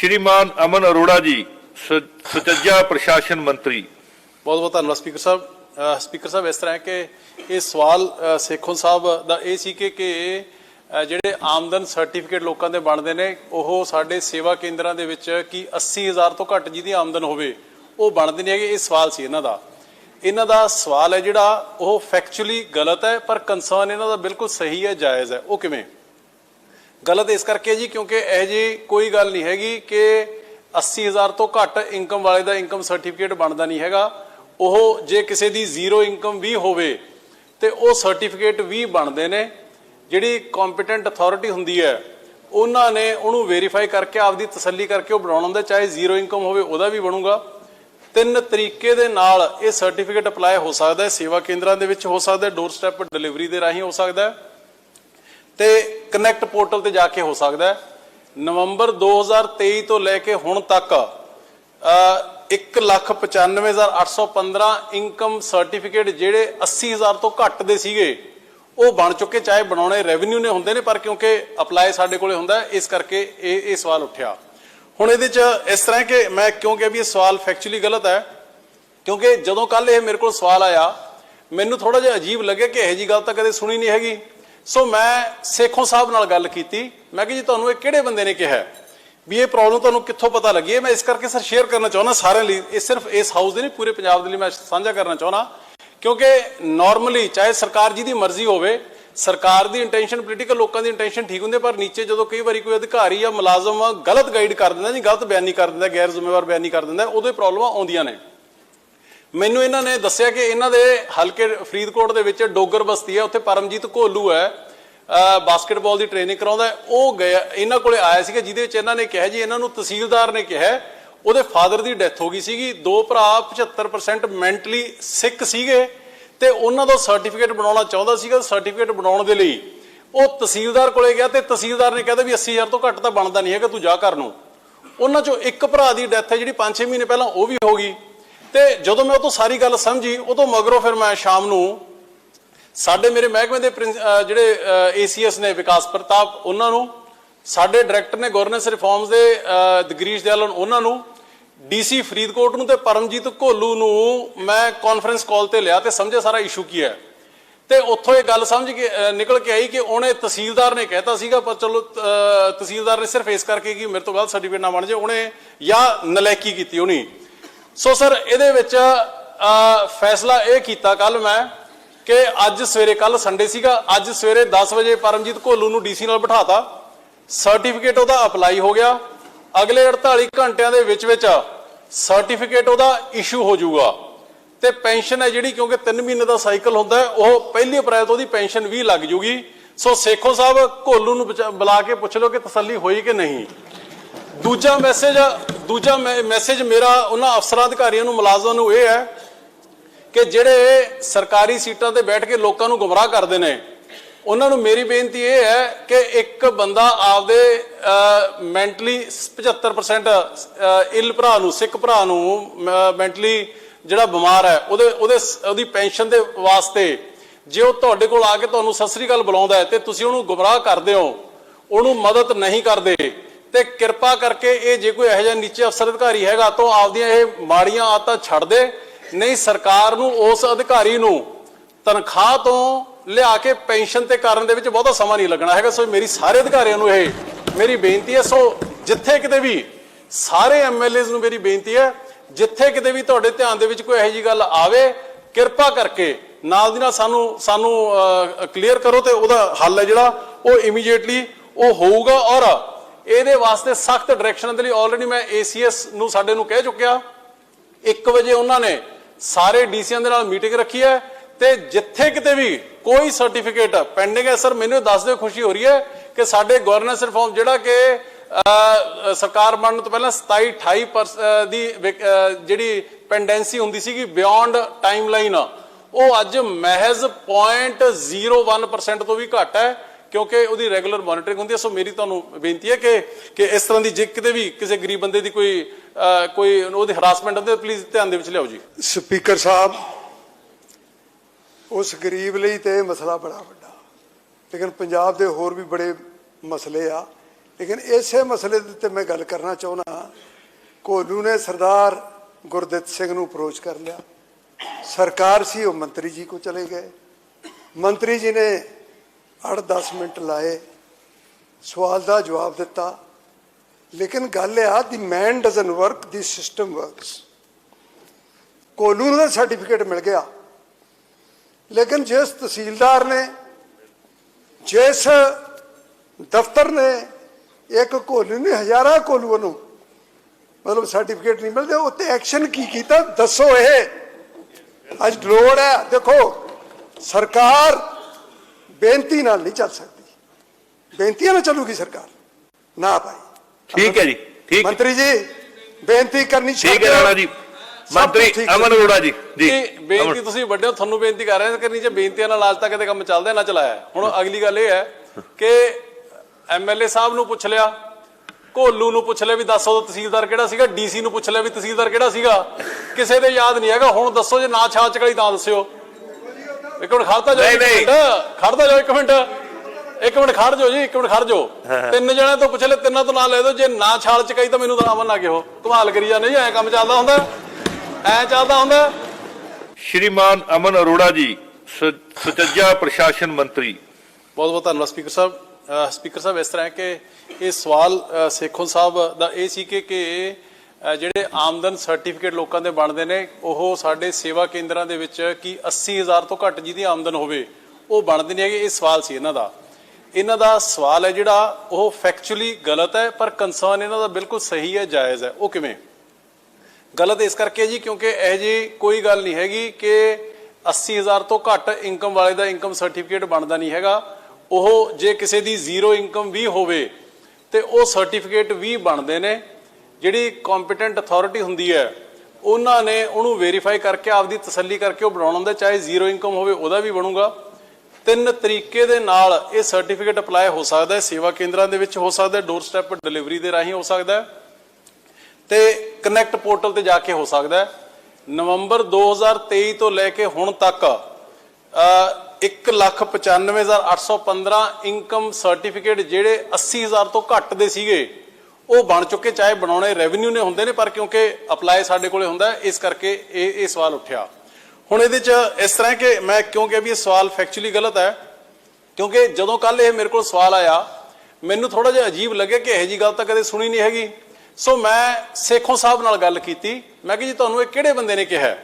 ਸ਼੍ਰੀਮਾਨ ਅਮਨ ਅਰੋੜਾ ਜੀ, ਸ- ਸੁਚੱਜਾ ਪ੍ਰਸ਼ਾਸਨ ਮੰਤਰੀ। ਬਹੁਤ ਬਹੁਤ ਧੰਨਵਾਦ ਸਪੀਕਰ ਸਾਹਿਬ। ਸਪੀਕਰ ਸਾਹਿਬ, ਇਸ ਤਰ੍ਹਾਂ ਹੈ ਕਿ ਇਹ ਸਵਾਲ ਅਹ ਸੇਖੋਂ ਸਾਹਿਬ ਦਾ ਇਹ ਸੀ ਕਿ ਕਿ ਜਿਹੜੇ ਆਮਦਨ ਸਰਟੀਫਿਕੇਟ ਲੋਕਾਂ ਦੇ ਬਣਦੇ ਨੇ, ਉਹ ਸਾਡੇ ਸੇਵਾ ਕੇਂਦਰਾਂ ਦੇ ਵਿੱਚ ਕੀ 80000 ਤੋਂ ਘੱਟ ਜਿਹਦੀ ਆਮਦਨ ਹੋਵੇ, ਉਹ ਬਣਦੇ ਨਹੀਂ ਹੈਗੇ, ਇਹ ਸਵਾਲ ਸੀ ਇਹਨਾਂ ਦਾ। ਇਹਨਾਂ ਦਾ ਸਵਾਲ ਹੈ ਜਿਹੜਾ, ਉਹ ਫੈਕਚੁਅਲੀ ਗਲਤ ਹੈ, ਪਰ ਕੰਸਰਨ ਇਹਨਾਂ ਦਾ ਬਿਲਕੁਲ ਸਹੀ ਹੈ, ਜਾਇਜ਼ ਹੈ। ਉਹ ਕਿਵੇਂ? ਗਲਤ ਇਸ ਕਰਕੇ ਜੀ, ਕਿਉਂਕਿ ਇਹ ਜੀ ਕੋਈ ਗੱਲ ਨਹੀਂ ਹੈਗੀ ਕਿ 80000 ਤੋਂ ਘੱਟ ਇਨਕਮ ਵਾਲੇ ਦਾ ਇਨਕਮ ਸਰਟੀਫਿਕੇਟ ਬਣਦਾ ਨਹੀਂ ਹੈਗਾ। ਉਹ ਜੇ ਕਿਸੇ ਦੀ ਜ਼ੀਰੋ ਇਨਕਮ ਵੀ ਹੋਵੇ, ਤੇ ਉਹ ਸਰਟੀਫਿਕੇਟ ਵੀ ਬਣਦੇ ਨੇ। ਜਿਹੜੀ ਕੰਪੀਟੈਂਟ ਅਥਾਰਟੀ ਹੁੰਦੀ ਹੈ, ਉਹਨਾਂ ਨੇ ਉਹਨੂੰ ਵੈਰੀਫਾਈ ਕਰਕੇ ਆਪਦੀ ਤਸੱਲੀ ਕਰਕੇ ਉਹ ਬਣਾਉਣਾ ਹੁੰਦਾ ਚਾਹੇ ਜ਼ੀਰੋ ਇਨਕਮ ਹੋਵੇ ਉਹਦਾ ਵੀ ਬਣੂਗਾ। ਤਿੰਨ ਤਰੀਕੇ ਦੇ ਨਾਲ ਇਹ ਸਰਟੀਫਿਕੇਟ ਅਪਲਾਈ ਹੋ ਸਕਦਾ ਹੈ, ਸੇਵਾ ਕੇਂਦਰਾਂ ਦੇ ਵਿੱਚ ਹੋ ਸਕਦਾ ਹੈ ਡੋਰ ਸਟੈਪ ਡਿਲੀਵਰੀ ਦੇ ਰਾਹੀਂ ਹੋ ਸਕਦਾ ਹੈ। ਤੇ ਕਨੈਕਟ ਪੋਰਟਲ ਤੇ ਜਾ ਕੇ ਹੋ ਸਕਦਾ ਹੈ। ਨਵੰਬਰ 2023 ਤੋਂ ਲੈ ਕੇ ਹੁਣ ਤੱਕ, ਅ 195815 ਇਨਕਮ ਸਰਟੀਫਿਕੇਟ ਜਿਹੜੇ 80000 ਤੋਂ ਘੱਟ ਦੇ ਸੀਗੇ, ਉਹ ਬਣ ਚੁੱਕੇ, ਚਾਹੇ ਬਣਾਉਣੇ ਰੈਵਨਿਊ ਨੇ ਹੁੰਦੇ ਨੇ, ਪਰ ਕਿਉਂਕਿ ਅਪਲਾਈ ਸਾਡੇ ਕੋਲੇ ਹੁੰਦਾ ਇਸ ਕਰਕੇ ਇਹ ਇਹ ਸਵਾਲ ਉੱਠਿਆ। ਹੁਣ ਇਹਦੇ ਚ ਇਸ ਤਰ੍ਹਾਂ ਕਿ ਮੈਂ ਕਿਉਂ ਕਿਹਾ ਵੀ ਇਹ ਸਵਾਲ ਫੈਕਚੁਅਲੀ ਗਲਤ ਹੈ, ਕਿਉਂਕਿ ਜਦੋਂ ਕੱਲ ਇਹ ਮੇਰੇ ਕੋਲ ਸਵਾਲ ਆਇਆ, ਮੈਨੂੰ ਥੋੜਾ ਜਿਹਾ ਅਜੀਬ ਲੱਗਿਆ ਕਿ ਇਹੋ ਜੀ ਗੱਲ ਤਾਂ ਕਦੇ ਸੁਣੀ ਨਹੀਂ ਹੈਗੀ। ਸੋ ਮੈਂ ਸੇਖੋਂ ਸਾਹਿਬ ਨਾਲ ਗੱਲ ਕੀਤੀ। ਮੈਂ ਕਿ ਜੀ ਤੁਹਾਨੂੰ ਇਹ ਕਿਹੜੇ ਬੰਦੇ ਨੇ ਕਿਹਾ? ਵੀ ਇਹ ਪ੍ਰੋਬਲਮ ਤੁਹਾਨੂੰ ਕਿੱਥੋਂ ਪਤਾ ਲੱਗੀ? ਹੈ ਮੈਂ ਇਸ ਕਰਕੇ ਸਰ ਸ਼ੇਅਰ ਕਰਨਾ ਚਾਹੁੰਦਾ ਸਾਰਿਆਂ ਲਈ। ਇਹ ਸਿਰਫ ਇਸ ਹਾਊਸ ਦੇ ਨਹੀਂ ਪੂਰੇ ਪੰਜਾਬ ਦੇ ਲਈ ਮੈਂ ਸਾਂਝਾ ਕਰਨਾ ਚਾਹੁੰਦਾ। ਕਿਉਂਕਿ ਨਾਰਮਲੀ ਚਾਹੇ ਸਰਕਾਰ ਜੀ ਦੀ ਮਰਜ਼ੀ ਹੋਵੇ ਸਰਕਾਰ ਦੀ ਇੰਟੈਂਸ਼ਨ ਪੋਲੀਟੀਕਲ ਲੋਕਾਂ ਦੀ ਇੰਟੈਂਸ਼ਨ ਠੀਕ ਹੁੰਦੀ ਹੈ, ਪਰ ਨੀਚੇ ਜਦੋਂ ਕਈ ਵਾਰੀ ਕੋਈ ਅਧਿਕਾਰੀ ਜਾਂ ਮੁਲਾਜ਼ਮ ਗਲਤ ਗਾਈਡ ਕਰ ਦਿੰਦਾ ਜੀ ਗਲਤ ਬਿਆਨੀ ਕਰ ਦਿੰਦਾ ਗੈਰ ਜ਼ਿੰਮੇਵਾਰ ਬਿਆਨੀ ਕਰ ਦਿੰਦਾ ਉਦੋਂ ਇਹ ਪ੍ਰੋਬਲਮਾਂ ਆਉਂਦੀਆਂ ਨੇ। ਮੈਨੂੰ ਇਹਨਾਂ ਨੇ ਦੱਸਿਆ ਕਿ ਇਹਨਾਂ ਦੇ ਹਲਕੇ ਫਰੀਦਕੋਟ ਦੇ ਵਿੱਚ ਡੋਗਰ ਬਸਤੀ ਹੈ, ਉੱਥੇ ਪਰਮਜੀਤ ਘੋਲੂ ਹੈ ਅਹ ਬਾਸਕਟਬਾਲ ਦੀ ਟ੍ਰੇਨਿੰਗ ਕਰਾਉਂਦਾ ਉਹ ਗਿਆ ਇਹਨਾਂ ਕੋਲੇ ਆਇਆ ਸੀਗਾ, ਜਿਹਦੇ ਵਿੱਚ ਇਹਨਾਂ ਨੇ ਕਿਹਾ ਜੀ, ਇਹਨਾਂ ਨੂੰ ਤਹਿਸੀਲਦਾਰ ਨੇ ਕਿਹਾ, ਉਹਦੇ ਫਾਦਰ ਦੀ ਡੈਥ ਹੋ ਗਈ ਸੀਗੀ। ਦੋ ਭਰਾ 75% ਮੈਂਟਲੀ ਸਿੱਕ ਸੀਗੇ ਤੇ ਉਹਨਾਂ ਦਾ ਸਰਟੀਫਿਕੇਟ ਬਣਾਉਣਾ ਚਾਹੁੰਦਾ ਸੀਗਾ ਸਰਟੀਫਿਕੇਟ ਬਣਾਉਣ ਦੇ ਲਈ। ਉਹ ਤਹਿਸੀਲਦਾਰ ਕੋਲੇ ਗਿਆ ਤੇ ਤਹਿਸੀਲਦਾਰ ਨੇ ਕਹਿੰਦਾ ਵੀ 80000 ਤੋਂ ਘੱਟ ਤਾਂ ਬਣਦਾ ਨਹੀਂ ਹੈਗਾ, ਤੂੰ ਜਾ ਘਰ ਨੂੰ। ਉਹਨਾਂ ਚੋਂ ਇੱਕ ਭਰਾ ਦੀ ਡੈਥ ਹੈ, ਜਿਹੜੀ 5-6 ਮਹੀਨੇ ਪਹਿਲਾਂ ਉਹ ਵੀ ਹੋ ਗਈ। ਤੇ ਜਦੋਂ ਮੈਂ ਉਹ ਤੋਂ ਸਾਰੀ ਗੱਲ ਸਮਝੀ ਉਹ ਤੋਂ ਮਗਰੋਂ ਫਿਰ ਮੈਂ ਸ਼ਾਮ ਨੂੰ ਸਾਡੇ ਮੇਰੇ ਮਹਿਕਮੇ ਦੇ ਪ੍ਰਿੰਸ- ਅਹ ਜਿਹੜੇ ਏਸੀਐਸ ਨੇ ਵਿਕਾਸ ਪ੍ਰਤਾਪ ਉਹਨਾਂ ਨੂੰ ਸਾਡੇ ਡਾਇਰੈਕਟਰ ਨੇ ਗਵਰਨੈਂਸ ਰਿਫਾਰਮਸ ਦੇ ਦਗਰੀਸ਼ ਦਿਆਲਨ ਉਹਨਾਂ ਨੂੰ ਡੀਸੀ ਫਰੀਦਕੋਟ ਨੂੰ ਤੇ ਪਰਮਜੀਤ ਘੋਲੂ ਨੂੰ ਮੈਂ ਕਾਨਫਰੰਸ ਕਾਲ ਤੇ ਲਿਆ ਤੇ ਸਮਝਿਆ ਸਾਰਾ ਇਸ਼ੂ ਕੀ ਹੈ। ਤੇ ਉੱਥੋਂ ਇਹ ਗੱਲ ਸਮਝ ਕੇ ਨਿਕਲ ਕੇ ਆਈ ਕਿ ਉਹਨੇ ਤਹਿਸੀਲਦਾਰ ਨੇ ਕਹਿਤਾ ਸੀਗਾ ਪਰ ਚਲੋ ਅਹ, ਤਹਿਸੀਲਦਾਰ ਨੇ ਸਿਰਫ ਇਸ ਕਰਕੇ ਕਿ ਮੇਰੇ ਤੋਂ ਗਲਤ ਸਰਟੀਫਿਕੇਟ ਨਾ ਬਣ ਜਾਏ ਉਹਨੇ ਜਾਂ ਨਲੈਕੀ ਕੀਤੀ ਉਹਨੇ ਸੋ ਸਰ, ਇਹਦੇ ਵਿੱਚ ਫੈਸਲਾ ਇਹ ਕੀਤਾ ਕੱਲ ਮੈਂ ਕਿ ਅੱਜ ਸਵੇਰੇ ਕੱਲ ਸੰਡੇ ਸੀਗਾ, ਅੱਜ ਸਵੇਰੇ 10 ਵਜੇ ਪਰਮਜੀਤ ਘੋਲੂ ਨੂੰ ਡੀਸੀ ਨਾਲ ਬਿਠਾਤਾ। ਸਰਟੀਫਿਕੇਟ ਉਹਦਾ ਅਪਲਾਈ ਹੋ ਗਿਆ। ਅਗਲੇ 48 ਘੰਟਿਆਂ ਦੇ ਵਿੱਚ ਵਿੱਚ ਸਰਟੀਫਿਕੇਟ ਉਹਦਾ ਇਸ਼ੂ ਹੋ ਜਾਊਗਾ। ਤੇ ਪੈਨਸ਼ਨ ਹੈ ਜਿਹੜੀ, ਕਿਉਂਕਿ 3 ਮਹੀਨੇ ਦਾ ਸਾਈਕਲ ਹੁੰਦਾ ਉਹ ਪਹਿਲੀ ਅਪ੍ਰੈਲ ਤੋਂ ਉਹਦੀ ਪੈਨਸ਼ਨ ਵੀ ਲੱਗ ਜੂਗੀ। ਸੋ ਸੇਖੋ ਸਾਹਿਬ, ਘੋਲੂ ਨੂੰ ਬਚਾ- ਬੁਲਾ ਕੇ ਪੁੱਛ ਲਓ ਕਿ ਤਸੱਲੀ ਹੋਈ ਕਿ ਨਹੀਂ। ਦੂਜਾ ਮੈਸੇਜ ਦੂਜਾ ਮੈਸੇਜ ਮੇਰਾ ਉਹਨਾਂ ਅਫਸਰਾਂ ਅਧਿਕਾਰੀਆਂ ਨੂੰ, ਮੁਲਾਜ਼ਮਾਂ ਨੂੰ ਇਹ ਹੈ ਕਿ ਜਿਹੜੇ ਸਰਕਾਰੀ ਸੀਟਾਂ ਤੇ ਬੈਠ ਕੇ ਲੋਕਾਂ ਨੂੰ ਗੁੰਮਰਾਹ ਕਰਦੇ ਨੇ, ਉਹਨਾਂ ਨੂੰ ਮੇਰੀ ਬੇਨਤੀ ਇਹ ਹੈ ਕਿ ਇੱਕ ਬੰਦਾ ਆਪਦੇ ਮੈਂਟਲੀ 75% ਇਲ ਭਰਾ ਨੂੰ, ਸਿੱਖ ਭਰਾ ਨੂੰ ਮੈਂਟਲੀ ਜਿਹੜਾ ਬਿਮਾਰ ਹੈ, ਉਹਦੇ ਉਹਦੇ ਉਹਦੀ ਪੈਨਸ਼ਨ ਦੇ ਵਾਸਤੇ ਜੇ ਉਹ ਤੁਹਾਡੇ ਕੋਲ ਆ ਕੇ ਤੁਹਾਨੂੰ ਸਤਿ ਸ੍ਰੀ ਅਕਾਲ ਬੁਲਾਉਂਦਾ ਹੈ ਤੇ ਤੁਸੀਂ ਉਹਨੂੰ ਗੁੰਮਰਾਹ ਕਰਦੇ ਹੋ, ਉਹਨੂੰ ਮਦਦ ਨਹੀਂ ਕਰਦੇ ਤੇ ਕਿਰਪਾ ਕਰਕੇ ਇਹ ਜੇ ਕੋਈ ਇਹੋ ਜਿਹਾ ਨੀਚੇ ਅਫਸਰ ਅਧਿਕਾਰੀ ਹੈਗਾ ਤਾਂ ਉਹ ਆਪਦੀਆਂ ਇਹ ਮਾੜੀਆਂ ਆਦਤਾਂ ਛੱਡ ਦੇ। ਨਹੀਂ, ਸਰਕਾਰ ਨੂੰ ਉਸ ਅਧਿਕਾਰੀ ਨੂੰ ਤਨਖਾਹ ਤੋਂ ਲਿਆ ਕੇ ਪੈਨਸ਼ਨ ਤੇ ਕਰਨ ਦੇ ਵਿੱਚ ਬਹੁਤਾ ਸਮਾਂ ਨਹੀਂ ਲੱਗਣਾ ਹੈਗਾ। ਸੋ ਮੇਰੀ ਸਾਰੇ ਅਧਿਕਾਰੀਆਂ ਨੂੰ ਇਹ ਮੇਰੀ ਬੇਨਤੀ ਹੈ। ਸੋ ਜਿੱਥੇ ਕਿਤੇ ਵੀ ਸਾਰੇ ਐਮਐਲਏਜ਼ ਨੂੰ ਮੇਰੀ ਬੇਨਤੀ ਹੈ, ਜਿੱਥੇ ਕਿਤੇ ਵੀ ਤੁਹਾਡੇ ਧਿਆਨ ਦੇ ਵਿੱਚ ਕੋਈ ਇਹੋ ਜਿਹੀ ਗੱਲ ਆਵੇ, ਕਿਰਪਾ ਕਰਕੇ ਨਾਲ ਦੀ ਨਾਲ ਸਾਨੂੰ ਸਾਨੂੰ ਕਲੀਅਰ ਕਰੋ ਤੇ ਉਹਦਾ ਹੱਲ ਹੈ ਜਿਹੜਾ, ਉਹ ਇਮੀਡੀਏਟਲੀ ਉਹ ਹੋਊਗਾ ਔਰ ਇਹਦੇ ਵਾਸਤੇ ਸਖਤ ਡਾਇਰੈਕਸ਼ਨ ਦੇ ਲਈ ਆਲਰੇਡੀ ਮੈਂ ਏਸੀਐਸ ਨੂੰ ਸਾਡੇ ਨੂੰ ਕਹਿ ਚੁੱਕਿਆ। 1 ਵਜੇ ਉਹਨਾਂ ਨੇ ਸਾਰੇ ਡੀਸੀਆਂ ਦੇ ਨਾਲ ਮੀਟਿੰਗ ਰੱਖੀ ਹੈ ਤੇ ਜਿੱਥੇ ਕਿਤੇ ਵੀ ਕੋਈ ਸਰਟੀਫਿਕੇਟ ਪੈਂਡਿੰਗ ਹੈ ਸਰ ਮੈਨੂੰ ਇਹ ਦੱਸ ਦਿਓ, ਖੁਸ਼ੀ ਹੋ ਰਹੀ ਹੈ ਕਿ ਸਾਡੇ ਗਵਰਨੈਂਸ ਰਿਫਾਰਮ ਜਿਹੜਾ ਕਿ ਸਰਕਾਰ ਬਣਨ ਤੋਂ ਪਹਿਲਾਂ 27 28 ਪਰਸ- ਦੀ ਜਿਹੜੀ ਪੈਂਡੈਂਸੀ ਹੁੰਦੀ ਸੀਗੀ ਬਿਯੋਂਡ ਟਾਈਮਲਾਈਨ ਉਹ ਅੱਜ ਮਹਿਜ਼ 0.01% ਤੋਂ ਵੀ ਘੱਟ ਹੈ। ਕਿਉਂਕਿ ਉਹਦੀ ਰੈਗੂਲਰ ਮੋਨੀਟਰਿੰਗ ਹੁੰਦੀ ਹੈ, ਸੋ ਮੇਰੀ ਤੁਹਾਨੂੰ ਬੇਨਤੀ ਹੈ ਕਿ ਕਿ ਇਸ ਤਰ੍ਹਾਂ ਦੀ ਜੇ ਕਿਤੇ ਵੀ ਕਿਸੇ ਗਰੀਬ ਬੰਦੇ ਦੀ ਕੋਈ ਕੋਈ ਉਹਦੀ ਹਰਾਸਮੈਂਟ ਹੁੰਦੀ ਪਲੀਜ਼ ਧਿਆਨ ਦੇ ਵਿੱਚ ਲਿਆਓ ਜੀ। ਸਪੀਕਰ ਸਾਹਿਬ, ਉਸ ਗਰੀਬ ਲਈ ਤੇ ਇਹ ਮਸਲਾ ਬੜਾ ਵੱਡਾ। ਲੇਕਿਨ ਪੰਜਾਬ ਦੇ ਹੋਰ ਵੀ ਬੜੇ ਮਸਲੇ ਆ। ਲੇਕਿਨ ਇਸੇ ਮਸਲੇ ਦੇ ਉੱਤੇ ਮੈਂ ਗੱਲ ਕਰਨਾ ਚਾਹੁੰਦਾ ਕੋਲੂ ਨੇ ਸਰਦਾਰ ਗੁਰਦਿੱਤ ਸਿੰਘ ਨੂੰ ਅਪਰੋਚ ਕਰ ਲਿਆ। ਸਰਕਾਰ ਸੀ, ਉਹ ਮੰਤਰੀ ਜੀ ਕੋ ਚਲੇ ਗਏ। ਮੰਤਰੀ ਜੀ ਨੇ 8-10 ਮਿੰਟ ਲਾਏ, ਸਵਾਲ ਦਾ ਜਵਾਬ ਦਿੱਤਾ। ਲੇਕਿਨ ਗੱਲ ਇਹ ਆ the man doesn't work the system works ਕੋਲੂ ਨੂੰ ਦਾ ਸਰਟੀਫਿਕੇਟ ਮਿਲ ਗਿਆ। ਲੇਕਿਨ ਜਿਸ ਤਹਿਸੀਲਦਾਰ ਨੇ, ਜਿਸ ਦਫ਼ਤਰ ਨੇ ਇੱਕ ਕੋਲੂ ਨੇ ਹਜ਼ਾਰਾਂ ਕੋਲੂਆਂ ਨੂੰ ਮਤਲਬ ਸਰਟੀਫਿਕੇਟ ਨਹੀਂ ਮਿਲਦੇ, ਉੱਤੇ ਐਕਸ਼ਨ ਕੀ ਕੀਤਾ? ਦੱਸੋ ਇਹ। ਅੱਜ ਲੋੜ ਹੈ। ਦੇਖੋ, ਸਰਕਾਰ ਬੇਨਤੀ ਨਾਲ ਨਹੀਂ ਚੱਲ ਸਕਦੀ। ਬੇਨਤੀਆਂ ਨਾਲ ਚੱਲੂਗੀ ਸਰਕਾਰ। ਨਾ ਭਾਈ। ਠੀਕ ਹੈ ਜੀ ਠੀਕ ਮੰਤਰੀ ਜੀ ਬੇਨਤੀ ਕਰਨੀ ਠੀਕ ਹੈ। ਰਾਣਾ ਜੀ। ਮੰਤਰੀ। ਅਮਨ ਅਰੋੜਾ ਜੀ। ਜੀ ਬੇਨਤੀ। ਤੁਸੀਂ ਵੱਡੇ ਹੋ ਤੁਹਾਨੂੰ ਬੇਨਤੀ ਕਰ ਰਹੇ ਹਾਂ ਕਿ ਨੀਚੇ ਬੇਨਤੀਆਂ ਨਾਲ ਅੱਜ ਤੱਕ ਕਦੇ ਕੰਮ ਚੱਲਦਾ ਨਾ ਚਲਾਇਆ। ਹੁਣ ਅਗਲੀ ਗੱਲ ਇਹ ਹੈ ਕਿ ਐਮਐਲਏ ਸਾਹਿਬ ਨੂੰ ਪੁੱਛ ਲਿਆ ਕੋਲੂ ਨੂੰ ਪੁੱਛ ਲਿਆ ਵੀ ਦੱਸੋ ਤਾਂ ਤਹਿਸੀਲਦਾਰ ਕਿਹੜਾ ਸੀਗਾ ਡੀਸੀ ਨੂੰ ਪੁੱਛ ਲਿਆ ਵੀ ਤਹਿਸੀਲਦਾਰ ਕਿਹੜਾ ਸੀਗਾ। ਕਿਸੇ ਦੇ ਯਾਦ ਨਹੀਂ ਹੈਗਾ ਹੁਣ ਦੱਸੋ ਜੇ ਨਾ ਛਾਲ ਚਕਲੀ ਤਾਂ ਦੱਸਿਓ। ਇੱਕ ਮਿੰਟ ਖੜਤਾ ਜਾਓ ਨਹੀਂ, ਇੱਕ ਨਹੀਂ। ਮਿੰਟ। ਖੜਤਾ ਜਾਓ ਇੱਕ ਮਿੰਟ। ਇੱਕ ਮਿੰਟ ਖੜ ਜਾਓ ਜੀ ਇੱਕ ਮਿੰਟ ਖੜ ਜਾਓ। ਤਿੰਨ ਜਣਿਆਂ ਤੋਂ ਪੁੱਛ ਲੈ ਤਿੰਨਾਂ ਤੋਂ ਨਾਂ ਲੈ ਦਿਓ। ਜੇ ਨਾ ਛਾਲ ਚਕਾਈ ਤਾਂ ਮੈਨੂੰ ਤਾਂ ਅਮਨ ਨਾ ਕਿਹੋ। ਕਮਾਲ ਕਰੀ ਜਾਂਦੇ ਜੀ ਐ ਕੰਮ ਚੱਲਦਾ ਹੁੰਦਾ। ਐ ਚੱਲਦਾ ਹੁੰਦਾ। ਸ਼੍ਰੀਮਾਨ ਅਮਨ ਅਰੋੜਾ ਜੀ ਸੁਚੱਜਾ ਪ੍ਰਸ਼ਾਸਨ ਮੰਤਰੀ। ਬਹੁਤ ਬਹੁਤ ਧੰਨਵਾਦ ਸਪੀਕਰ ਸਾਹਿਬ। ਸਪੀਕਰ ਸਾਹਿਬ ਇਸ ਤਰ੍ਹਾਂ ਹੈ ਕਿ ਇਹ ਸਵਾਲ ਸੇਖੋਂ ਸਾਹਿਬ ਦਾ ਇਹ ਸੀ ਕਿ ਕਿ ਜਿਹੜੇ ਆਮਦਨ ਸਰਟੀਫਿਕੇਟ ਲੋਕਾਂ ਦੇ ਬਣਦੇ ਨੇ, ਉਹ ਸਾਡੇ ਸੇਵਾ ਕੇਂਦਰਾਂ ਦੇ ਵਿੱਚ ਕੀ 80000 ਤੋਂ ਘੱਟ ਜਿਹਦੀ ਆਮਦਨ ਹੋਵੇ, ਉਹ ਬਣਦੇ ਨਹੀਂ ਹੈਗੇ, ਇਹ ਸਵਾਲ ਸੀ ਇਹਨਾਂ ਦਾ। ਇਹਨਾਂ ਦਾ ਸਵਾਲ ਹੈ ਜਿਹੜਾ, ਉਹ ਫੈਕਚੁਅਲੀ ਗਲਤ ਹੈ, ਪਰ ਕੰਸਰਨ ਇਹਨਾਂ ਦਾ ਬਿਲਕੁਲ ਸਹੀ ਹੈ, ਜਾਇਜ਼ ਹੈ। ਉਹ ਕਿਵੇਂ? ਗਲਤ ਇਸ ਕਰਕੇ ਜੀ, ਕਿਉਂਕਿ ਇਹ ਜੀ ਕੋਈ ਗੱਲ ਨਹੀਂ ਹੈਗੀ ਕਿ 80000 ਤੋਂ ਘੱਟ ਇਨਕਮ ਵਾਲੇ ਦਾ ਇਨਕਮ ਸਰਟੀਫਿਕੇਟ ਬਣਦਾ ਨਹੀਂ ਹੈਗਾ। ਉਹ ਜੇ ਕਿਸੇ ਦੀ ਜ਼ੀਰੋ ਇਨਕਮ ਵੀ ਹੋਵੇ, ਤੇ ਉਹ ਸਰਟੀਫਿਕੇਟ ਵੀ ਬਣਦੇ ਨੇ। ਜਿਹੜੀ ਕੰਪੀਟੈਂਟ ਅਥਾਰਟੀ ਹੁੰਦੀ ਹੈ, ਉਹਨਾਂ ਨੇ ਉਹਨੂੰ ਵੈਰੀਫਾਈ ਕਰਕੇ ਆਪਦੀ ਤਸੱਲੀ ਕਰਕੇ ਉਹ ਬਣਾਉਣਾ ਹੁੰਦਾ ਚਾਹੇ ਜ਼ੀਰੋ ਇਨਕਮ ਹੋਵੇ ਉਹਦਾ ਵੀ ਬਣੂਗਾ। ਤਿੰਨ ਤਰੀਕੇ ਦੇ ਨਾਲ ਇਹ ਸਰਟੀਫਿਕੇਟ ਅਪਲਾਈ ਹੋ ਸਕਦਾ ਹੈ, ਸੇਵਾ ਕੇਂਦਰਾਂ ਦੇ ਵਿੱਚ ਹੋ ਸਕਦਾ ਹੈ ਡੋਰ ਸਟੈਪ ਡਿਲੀਵਰੀ ਦੇ ਰਾਹੀਂ ਹੋ ਸਕਦਾ ਹੈ, ਤੇ ਕਨੈਕਟ ਪੋਰਟਲ ਤੇ ਜਾ ਕੇ ਹੋ ਸਕਦਾ ਹੈ। ਨਵੰਬਰ 2023 ਤੋਂ ਲੈ ਕੇ ਹੁਣ ਤੱਕ ਅ 195815 ਇਨਕਮ ਸਰਟੀਫਿਕੇਟ ਜਿਹੜੇ 80000 ਤੋਂ ਘੱਟ ਦੇ ਸੀਗੇ ਉਹ ਬਣ ਚੁੱਕੇ, ਚਾਹੇ ਬਣਾਉਣੇ ਰੈਵਨਿਊ ਨੇ ਹੁੰਦੇ ਨੇ, ਪਰ ਕਿਉਂਕਿ ਅਪਲਾਈ ਸਾਡੇ ਕੋਲੇ ਹੁੰਦਾ ਇਸ ਕਰਕੇ ਇਹ ਇਹ ਸਵਾਲ ਉੱਠਿਆ। ਹੁਣ ਇਹਦੇ ਚ ਇਸ ਤਰ੍ਹਾਂ ਕਿ ਮੈਂ ਕਿਉਂ ਕਿਹਾ ਵੀ ਇਹ ਸਵਾਲ ਫੈਕਚੁਅਲੀ ਗਲਤ ਹੈ? ਕਿਉਂਕਿ ਜਦੋਂ ਕੱਲ ਇਹ ਮੇਰੇ ਕੋਲ ਸਵਾਲ ਆਇਆ, ਮੈਨੂੰ ਥੋੜਾ ਜਿਹਾ ਅਜੀਬ ਲੱਗਿਆ ਕਿ ਇਹੋ ਜੀ ਗੱਲ ਤਾਂ ਕਦੇ ਸੁਣੀ ਨਹੀਂ ਹੈਗੀ। ਸੋ ਮੈਂ ਸੇਖੋਂ ਸਾਹਿਬ ਨਾਲ ਗੱਲ ਕੀਤੀ। ਮੈਂ ਕਿ ਜੀ, ਤੁਹਾਨੂੰ ਇਹ ਕਿਹੜੇ ਬੰਦੇ ਨੇ ਕਿਹਾ?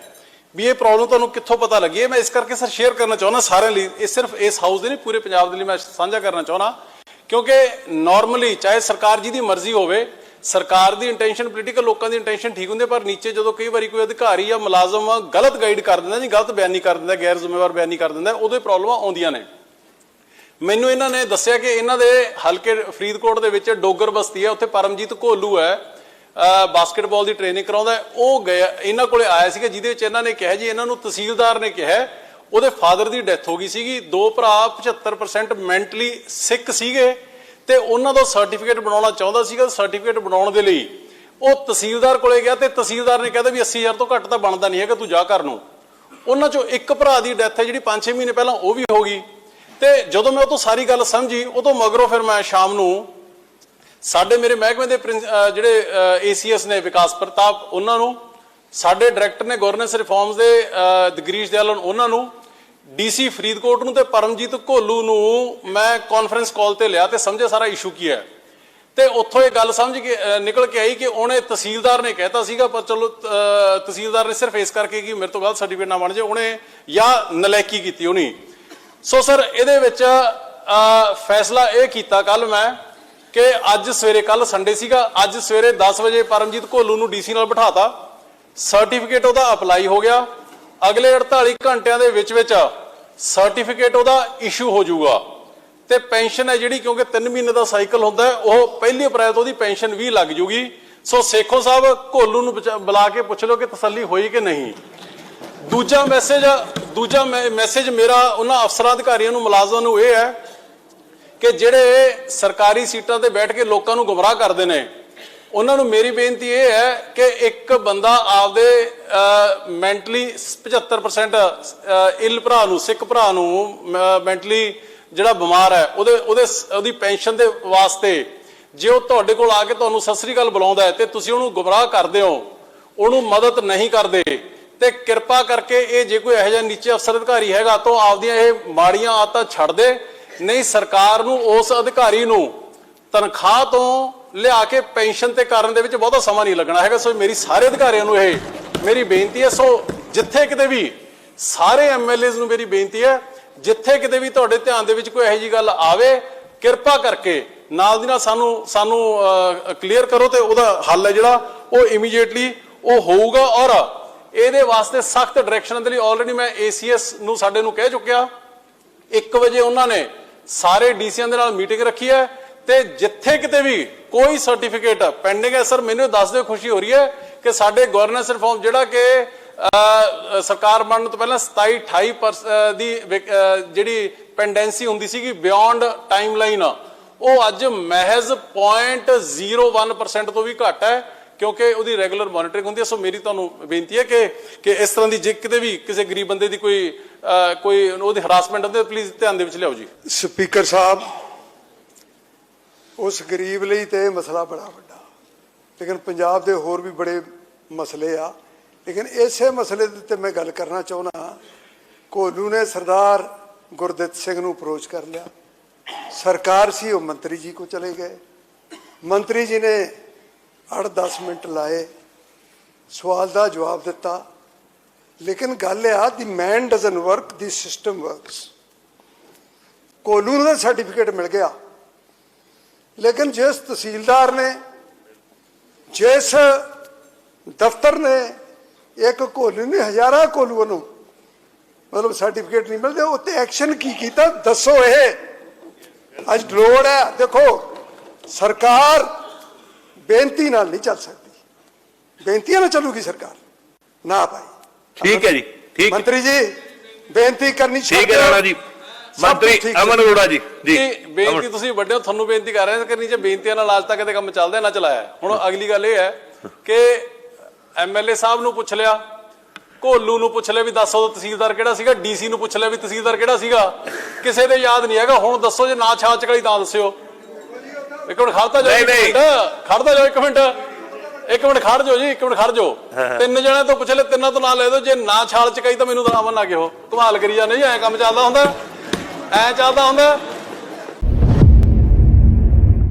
ਵੀ ਇਹ ਪ੍ਰੋਬਲਮ ਤੁਹਾਨੂੰ ਕਿੱਥੋਂ ਪਤਾ ਲੱਗੀ? ਹੈ ਮੈਂ ਇਸ ਕਰਕੇ ਸਰ ਸ਼ੇਅਰ ਕਰਨਾ ਚਾਹੁੰਦਾ ਸਾਰਿਆਂ ਲਈ। ਇਹ ਸਿਰਫ ਇਸ ਹਾਊਸ ਦੇ ਨਹੀਂ, ਪੂਰੇ ਪੰਜਾਬ ਦੇ ਲਈ ਮੈਂ ਸਾਂਝਾ ਕਰਨਾ ਚਾਹੁੰਦਾ। ਕਿਉਂਕਿ ਨਾਰਮਲੀ ਚਾਹੇ ਸਰਕਾਰ ਜੀ ਦੀ ਮਰਜ਼ੀ ਹੋਵੇ, ਸਰਕਾਰ ਦੀ ਇੰਟੈਂਸ਼ਨ ਪੋਲੀਟੀਕਲ ਲੋਕਾਂ ਦੀ ਇੰਟੈਂਸ਼ਨ ਠੀਕ ਹੁੰਦੀ ਹੈ ਪਰ ਨੀਚੇ ਜਦੋਂ ਕਈ ਵਾਰੀ ਕੋਈ ਅਧਿਕਾਰੀ ਜਾਂ ਮੁਲਾਜ਼ਮ ਗਲਤ ਗਾਈਡ ਕਰ ਦਿੰਦਾ ਜੀ, ਗਲਤ ਬਿਆਨੀ ਕਰ ਦਿੰਦਾ, ਗੈਰ ਜ਼ਿੰਮੇਵਾਰ ਬਿਆਨੀ ਕਰ ਦਿੰਦਾ, ਉਹਦੇ ਪ੍ਰੋਬਲਮਾਂ ਆਉਂਦੀਆਂ ਨੇ। ਮੈਨੂੰ ਇਹਨਾਂ ਨੇ ਦੱਸਿਆ ਕਿ ਇਹਨਾਂ ਦੇ ਹਲਕੇ ਫਰੀਦਕੋਟ ਦੇ ਵਿੱਚ ਡੋਗਰ ਬਸਤੀ ਹੈ, ਉੱਥੇ ਪਰਮਜੀਤ ਕੋਲੂ ਹੈ ਅਹ ਬਾਸਕਟਬਾਲ ਦੀ ਟ੍ਰੇਨਿੰਗ ਕਰਾਉਂਦਾ ਉਹ ਗਿਆ ਇਹਨਾਂ ਕੋਲੇ ਆਇਆ ਸੀਗਾ, ਜਿਹਦੇ ਵਿੱਚ ਇਹਨਾਂ ਨੇ ਕਿਹਾ ਜੀ, ਇਹਨਾਂ ਨੂੰ ਤਹਿਸੀਲਦਾਰ ਨੇ ਕਿਹਾ ਉਹਦੇ ਫਾਦਰ ਦੀ ਡੈਥ ਹੋ ਗਈ ਸੀਗੀ। ਦੋ ਭਰਾ 75% ਮੈਂਟਲੀ ਸਿੱਕ ਸੀਗੇ ਤੇ ਉਹਨਾਂ ਦਾ ਸਰਟੀਫਿਕੇਟ ਬਣਾਉਣਾ ਚਾਹੁੰਦਾ ਸੀਗਾ ਸਰਟੀਫਿਕੇਟ ਬਣਾਉਣ ਦੇ ਲਈ ਉਹ ਤਹਿਸੀਲਦਾਰ ਕੋਲੇ ਗਿਆ ਤੇ ਤਹਿਸੀਲਦਾਰ ਨੇ ਕਹਿੰਦਾ ਵੀ 80000 ਤੋਂ ਘੱਟ ਤਾਂ ਬਣਦਾ ਨਹੀਂ ਹੈਗਾ ਤੂੰ ਜਾ ਘਰ ਨੂੰ। ਉਹਨਾਂ ਚੋਂ ਇੱਕ ਭਰਾ ਦੀ ਡੈਥ ਹੈ ਜਿਹੜੀ 5-6 ਮਹੀਨੇ ਪਹਿਲਾਂ ਉਹ ਵੀ ਹੋ ਗਈ। ਤੇ ਜਦੋਂ ਮੈਂ ਉਹ ਤੋਂ ਸਾਰੀ ਗੱਲ ਸਮਝੀ ਉਹ ਤੋਂ ਮਗਰੋਂ ਫਿਰ ਮੈਂ ਸ਼ਾਮ ਨੂੰ ਸਾਡੇ ਮੇਰੇ ਮਹਿਕਮੇ ਦੇ ਪ੍ਰਿੰਸ- ਅਹ ਜਿਹੜੇ ਏਸੀਐਸ ਨੇ ਵਿਕਾਸ ਪ੍ਰਤਾਪ ਉਹਨਾਂ ਨੂੰ ਸਾਡੇ ਡਾਇਰੈਕਟਰ ਨੇ ਗਵਰਨੈਂਸ ਰਿਫਾਰਮਸ ਦੇ ਅਹ, ਦਗਰੀਸ਼ ਦਿਆਲਨ ਉਹਨਾਂ ਨੂੰ ਡੀਸੀ ਫਰੀਦਕੋਟ ਨੂੰ ਤੇ ਪਰਮਜੀਤ ਘੋਲੂ ਨੂੰ ਮੈਂ ਕਾਨਫਰੰਸ ਕਾਲ ਤੇ ਲਿਆ ਤੇ ਸਮਝੇ ਸਾਰਾ ਇਸ਼ੂ ਕੀ ਹੈ। ਤੇ ਉੱਥੋਂ ਇਹ ਗੱਲ ਸਮਝ ਕੇ ਨਿਕਲ ਕੇ ਆਈ ਕਿ ਉਹਨੇ ਤਹਿਸੀਲਦਾਰ ਨੇ ਕਹਿਤਾ ਸੀਗਾ ਪਰ ਚਲੋ ਅਹ, ਤਹਿਸੀਲਦਾਰ ਨੇ ਸਿਰਫ ਇਸ ਕਰਕੇ ਕਿ ਮੇਰੇ ਤੋਂ ਗਲਤ ਸਰਟੀਫਿਕੇਟ ਨਾ ਬਣ ਜਾਏ ਉਹਨੇ ਜਾਂ ਨਲੈਕੀ ਕੀਤੀ ਉਹਨੇ ਸੋ ਸਰ ਇਹਦੇ ਵਿੱਚ ਫੈਸਲਾ ਇਹ ਕੀਤਾ ਕੱਲ ਮੈਂ ਕਿ ਅੱਜ ਸਵੇਰੇ ਕੱਲ ਸੰਡੇ ਸੀਗਾ ਅੱਜ ਸਵੇਰੇ 10 ਵਜੇ ਪਰਮਜੀਤ ਘੋਲੂ ਨੂੰ ਡੀਸੀ ਨਾਲ ਬਿਠਾਤਾ। ਸਰਟੀਫਿਕੇਟ ਉਹਦਾ ਅਪਲਾਈ ਹੋ ਗਿਆ। ਅਗਲੇ 48 ਘੰਟਿਆਂ ਦੇ ਵਿੱਚ ਵਿੱਚ ਸਰਟੀਫਿਕੇਟ ਉਹਦਾ ਇਸ਼ੂ ਹੋ ਜਾਊਗਾ। ਤੇ ਪੈਨਸ਼ਨ ਹੈ ਜਿਹੜੀ, ਕਿਉਂਕਿ 3 ਮਹੀਨੇ ਦਾ ਸਾਈਕਲ ਹੁੰਦਾ ਉਹ ਪਹਿਲੀ ਅਪ੍ਰੈਲ ਤੋਂ ਉਹਦੀ ਪੈਨਸ਼ਨ ਵੀ ਲੱਗ ਜੂਗੀ। ਸੋ ਸੇਖੋ ਸਾਹਿਬ, ਘੋਲੂ ਨੂੰ ਬਚਾ- ਬੁਲਾ ਕੇ ਪੁੱਛ ਲਓ ਕਿ ਤਸੱਲੀ ਹੋਈ ਕਿ ਨਹੀਂ। ਦੂਜਾ ਮੈਸੇਜ ਦੂਜਾ ਮੈਸੇਜ ਮੇਰਾ ਉਹਨਾਂ ਅਫਸਰਾਂ ਅਧਿਕਾਰੀਆਂ ਨੂੰ, ਮੁਲਾਜ਼ਮਾਂ ਨੂੰ ਇਹ ਹੈ ਕਿ ਜਿਹੜੇ ਸਰਕਾਰੀ ਸੀਟਾਂ ਤੇ ਬੈਠ ਕੇ ਲੋਕਾਂ ਨੂੰ ਗੁੰਮਰਾਹ ਕਰਦੇ ਨੇ ਉਹਨਾਂ ਨੂੰ ਮੇਰੀ ਬੇਨਤੀ ਇਹ ਹੈ ਕਿ ਇੱਕ ਬੰਦਾ ਆਪਦੇ ਮੈਂਟਲੀ 75% ਇਲ ਭਰਾ ਨੂੰ, ਸਿੱਖ ਭਰਾ ਨੂੰ ਮੈਂਟਲੀ ਜਿਹੜਾ ਬਿਮਾਰ ਹੈ, ਉਹਦੇ ਉਹਦੇ ਉਹਦੀ ਪੈਨਸ਼ਨ ਦੇ ਵਾਸਤੇ ਜੇ ਉਹ ਤੁਹਾਡੇ ਕੋਲ ਆ ਕੇ ਤੁਹਾਨੂੰ ਸਤਿ ਸ੍ਰੀ ਅਕਾਲ ਬੁਲਾਉਂਦਾ ਹੈ ਤੇ ਤੁਸੀਂ ਉਹਨੂੰ ਗੁੰਮਰਾਹ ਕਰਦੇ ਹੋ, ਉਹਨੂੰ ਮਦਦ ਨਹੀਂ ਕਰਦੇ, ਤੇ ਕਿਰਪਾ ਕਰਕੇ ਇਹ ਜੇ ਕੋਈ ਇਹੋ ਜਿਹਾ ਨੀਚੇ ਅਫਸਰ ਅਧਿਕਾਰੀ ਹੈਗਾ ਤਾਂ ਉਹ ਆਪਦੀਆਂ ਇਹ ਮਾੜੀਆਂ ਆਦਤਾਂ ਛੱਡ ਦੇ, ਨਹੀਂ ਸਰਕਾਰ ਨੂੰ, ਉਸ ਅਧਿਕਾਰੀ ਨੂੰ ਤਨਖਾਹ ਤੋਂ ਲਿਆ ਕੇ ਪੈਨਸ਼ਨ ਤੇ ਕਰਨ ਦੇ ਵਿੱਚ ਬਹੁਤਾ ਸਮਾਂ ਨਹੀਂ ਲੱਗਣਾ ਹੈਗਾ। ਸੋ ਮੇਰੀ ਸਾਰੇ ਅਧਿਕਾਰੀਆਂ ਨੂੰ ਇਹ ਮੇਰੀ ਬੇਨਤੀ ਹੈ। ਸੋ ਜਿੱਥੇ ਕਿਤੇ ਵੀ ਸਾਰੇ ਐਮਐਲਏਸ ਨੂੰ ਮੇਰੀ ਬੇਨਤੀ ਹੈ, ਜਿੱਥੇ ਕਿਤੇ ਵੀ ਤੁਹਾਡੇ ਧਿਆਨ ਦੇ ਵਿੱਚ ਕੋਈ ਇਹੋ ਜੀ ਗੱਲ ਆਵੇ, ਕਿਰਪਾ ਕਰਕੇ ਨਾਲ ਦੀ ਨਾਲ ਸਾਨੂੰ ਸਾਨੂੰ ਕਲੀਅਰ ਕਰੋ ਤੇ ਉਹਦਾ ਹੱਲ ਹੈ ਜਿਹੜਾ, ਉਹ ਇਮੀਡੀਏਟਲੀ ਉਹ ਹੋਊਗਾ ਔਰ ਇਹਦੇ ਵਾਸਤੇ ਸਖਤ ਡਾਇਰੈਕਸ਼ਨ ਦੇ ਲਈ ਆਲਰੇਡੀ ਮੈਂ ਏਸੀਐਸ ਨੂੰ ਸਾਡੇ ਨੂੰ ਕਹਿ ਚੁੱਕਿਆ। 1 ਵਜੇ ਉਹਨਾਂ ਨੇ ਸਾਰੇ ਡੀਸੀਆਂ ਦੇ ਨਾਲ ਮੀਟਿੰਗ ਰੱਖੀ ਹੈ। ਤੇ ਜਿੱਥੇ ਕਿਤੇ ਵੀ ਕੋਈ ਸਰਟੀਫਿਕੇਟ ਪੈਂਡਿੰਗ ਹੈ, ਸਰ, ਮੈਨੂੰ ਦੱਸ ਦਿਓ, ਖੁਸ਼ੀ ਹੋ ਰਹੀ ਹੈ ਕਿ ਸਾਡੇ ਗਵਰਨੈਂਸ ਰਿਫਾਰਮ ਜਿਹੜਾ ਕਿ ਸਰਕਾਰ ਬਣਨ ਤੋਂ ਪਹਿਲਾਂ 27 28 ਪਰਸ- ਦੀ ਜਿਹੜੀ ਪੈਂਡੈਂਸੀ ਹੁੰਦੀ ਸੀਗੀ ਬਿਯੋਂਡ ਟਾਈਮਲਾਈਨ ਉਹ ਅੱਜ ਮਹਿਜ਼ 0.01% ਤੋਂ ਵੀ ਘੱਟ ਹੈ, ਕਿਉਂਕਿ ਉਹਦੀ ਰੈਗੂਲਰ ਮੋਨੀਟਰਿੰਗ ਹੁੰਦੀ ਹੈ। ਸੋ ਮੇਰੀ ਤੁਹਾਨੂੰ ਬੇਨਤੀ ਹੈ ਕਿ ਕਿ ਇਸ ਤਰ੍ਹਾਂ ਦੀ ਜੇ ਕਿਤੇ ਵੀ ਕਿਸੇ ਗਰੀਬ ਬੰਦੇ ਦੀ ਕੋਈ ਕੋਈ ਉਹਦੀ ਹਰਾਸਮੈਂਟ ਹੁੰਦੀ ਹੈ ਪਲੀਜ਼ ਧਿਆਨ ਦੇ ਵਿੱਚ ਲਿਆਓ ਜੀ। ਸਪੀਕਰ ਸਾਹਿਬ ਉਸ ਗਰੀਬ ਲਈ ਤੇ ਇਹ ਮਸਲਾ ਬੜਾ ਵੱਡਾ। ਲੇਕਿਨ ਪੰਜਾਬ ਦੇ ਹੋਰ ਵੀ ਬੜੇ ਮਸਲੇ ਆ। ਲੇਕਿਨ ਇਸੇ ਮਸਲੇ ਦੇ ਉੱਤੇ ਮੈਂ ਗੱਲ ਕਰਨਾ ਚਾਹੁੰਦਾ ਕੋਲੂ ਨੇ ਸਰਦਾਰ ਗੁਰਦਿੱਤ ਸਿੰਘ ਨੂੰ ਅਪਰੋਚ ਕਰ ਲਿਆ। ਸਰਕਾਰ ਸੀ, ਉਹ ਮੰਤਰੀ ਜੀ ਕੋ ਚਲੇ ਗਏ। ਮੰਤਰੀ ਜੀ ਨੇ 8-10 ਮਿੰਟ ਲਾਏ, ਸਵਾਲ ਦਾ ਜਵਾਬ ਦਿੱਤਾ। ਲੇਕਿਨ ਗੱਲ ਆ the man doesn't work the system works ਕੋਲੂ ਨੂੰ ਤਾਂ ਸਰਟੀਫਿਕੇਟ ਮਿਲ ਗਿਆ। ਲੇਕਿਨ ਜਿਸ ਤਹਿਸੀਲਦਾਰ ਨੇ ਜਿਸ ਦਫ਼ਤਰ ਨੇ ਇੱਕ ਕੋਲੂ ਨੇ ਹਜ਼ਾਰਾਂ ਕੋਲੂਆਂ ਨੂੰ ਮਤਲਬ ਸਰਟੀਫਿਕੇਟ ਨਹੀਂ ਮਿਲਦੇ ਉੱਤੇ ਐਕਸ਼ਨ ਕੀ ਕੀਤਾ? ਦੱਸੋ ਇਹ। ਅੱਜ ਲੋੜ ਹੈ। ਦੇਖੋ ਸਰਕਾਰ ਬੇਨਤੀ ਨਾਲ ਨਹੀਂ ਚੱਲ ਸਕਦੀ। ਬੇਨਤੀਆਂ ਨਾਲ ਚੱਲੂਗੀ ਸਰਕਾਰ। ਨਾ ਭਾਈ। ਠੀਕ ਹੈ ਜੀ ਠੀਕ ਮੰਤਰੀ ਜੀ ਬੇਨਤੀ ਕਰਨੀ ਠੀਕ ਹੈ। ਰਾਣਾ ਜੀ। ਮੰਤਰੀ ਹੈ। ਅਮਨ ਅਰੋੜਾ ਜੀ ਜੀ ਬੇਨਤੀ। ਤੁਸੀਂ ਵੱਡੇ ਹੋ ਤੁਹਾਨੂੰ ਬੇਨਤੀ ਕਰ ਰਹੇ ਹਾਂ ਕਿ ਨੀਚੇ ਬੇਨਤੀਆਂ ਨਾਲ ਅੱਜ ਤੱਕ ਕਦੇ ਕੰਮ ਚੱਲਦਾ ਨਾ ਚਲਾਇਆ ਹੁਣ ਅਗਲੀ ਗੱਲ ਇਹ ਹੈ ਕਿ ਐਮਐਲਏ ਸਾਹਿਬ ਨੂੰ ਪੁੱਛ ਲਿਆ ਕੋਲੂ ਨੂੰ ਪੁੱਛ ਲਿਆ ਵੀ ਦੱਸੋ ਉਦੋਂ ਤਹਿਸੀਲਦਾਰ ਕਿਹੜਾ ਸੀਗਾ ਡੀਸੀ ਨੂੰ ਪੁੱਛ ਲਿਆ ਵੀ ਤਹਿਸੀਲਦਾਰ ਕਿਹੜਾ ਸੀਗਾ। ਕਿਸੇ ਦੇ ਯਾਦ ਨਹੀਂ ਹੈਗਾ ਹੁਣ ਦੱਸੋ ਜੇ ਨਾ ਛਾਲ ਚਕਲੀ ਤਾਂ ਦੱਸਿਓ। ਇੱਕ ਮਿੰਟ ਖੜਤਾ ਜਾਓ ਨਹੀਂ, ਇੱਕ ਨਹੀਂ। ਮਿੰਟ। ਖੜਦਾ ਜਾਓ ਇੱਕ ਮਿੰਟ। ਇੱਕ ਮਿੰਟ ਖੜ ਜਾਓ ਜੀ ਇੱਕ ਮਿੰਟ ਖੜ ਜਾਓ। ਤਿੰਨ ਜਣਿਆਂ ਤੋਂ ਪੁੱਛ ਲੈ ਤਿੰਨਾਂ ਤੋਂ ਨਾਂ ਲੈ ਦਿਓ। ਜੇ ਨਾ ਛਾਲ ਚਕਾਈ ਤਾਂ ਮੈਨੂੰ ਤਾਂ ਅਮਨ ਨਾ ਕਿਹੋ। ਕਮਾਲ ਕਰੀ ਜਾਂਦੇ ਜੀ ਐ ਕੰਮ ਚੱਲਦਾ ਹੁੰਦਾ। ਐ ਚੱਲਦਾ ਹੁੰਦਾ।